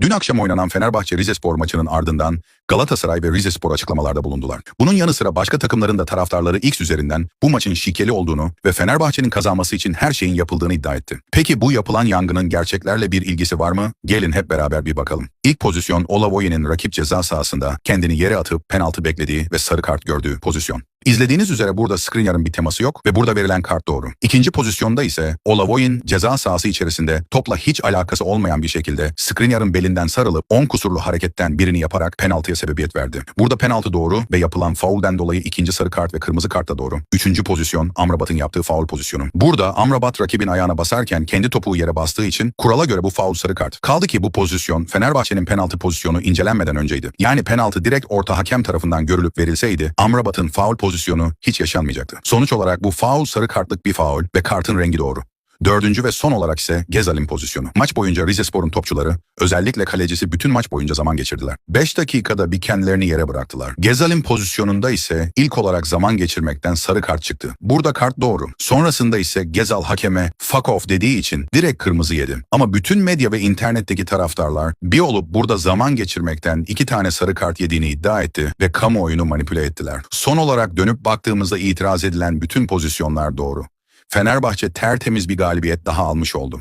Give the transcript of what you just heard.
Dün akşam oynanan Fenerbahçe Rizespor maçının ardından Galatasaray ve Rizespor açıklamalarda bulundular. Bunun yanı sıra başka takımların da taraftarları X üzerinden bu maçın şikeli olduğunu ve Fenerbahçe'nin kazanması için her şeyin yapıldığını iddia etti. Peki bu yapılan yangının gerçeklerle bir ilgisi var mı? Gelin hep beraber bir bakalım. İlk pozisyon Olavoye'nin rakip ceza sahasında kendini yere atıp penaltı beklediği ve sarı kart gördüğü pozisyon. İzlediğiniz üzere burada Skriniar'ın bir teması yok ve burada verilen kart doğru. İkinci pozisyonda ise Olavoy'un ceza sahası içerisinde topla hiç alakası olmayan bir şekilde Skriniar'ın belinden sarılıp 10 kusurlu hareketten birini yaparak penaltıya sebebiyet verdi. Burada penaltı doğru ve yapılan faulden dolayı ikinci sarı kart ve kırmızı kart da doğru. Üçüncü pozisyon Amrabat'ın yaptığı faul pozisyonu. Burada Amrabat rakibin ayağına basarken kendi topuğu yere bastığı için kurala göre bu faul sarı kart. Kaldı ki bu pozisyon Fenerbahçe'nin penaltı pozisyonu incelenmeden önceydi. Yani penaltı direkt orta hakem tarafından görülüp verilseydi Amrabat'ın faul pozisyonu hiç yaşanmayacaktı. Sonuç olarak bu faul sarı kartlık bir faul ve kartın rengi doğru. Dördüncü ve son olarak ise Gezal'in pozisyonu. Maç boyunca Rizespor'un topçuları, özellikle kalecisi bütün maç boyunca zaman geçirdiler. 5 dakikada bir kendilerini yere bıraktılar. Gezal'in pozisyonunda ise ilk olarak zaman geçirmekten sarı kart çıktı. Burada kart doğru. Sonrasında ise Gezal hakeme fuck off dediği için direkt kırmızı yedi. Ama bütün medya ve internetteki taraftarlar bir olup burada zaman geçirmekten iki tane sarı kart yediğini iddia etti ve kamuoyunu manipüle ettiler. Son olarak dönüp baktığımızda itiraz edilen bütün pozisyonlar doğru. Fenerbahçe tertemiz bir galibiyet daha almış oldu.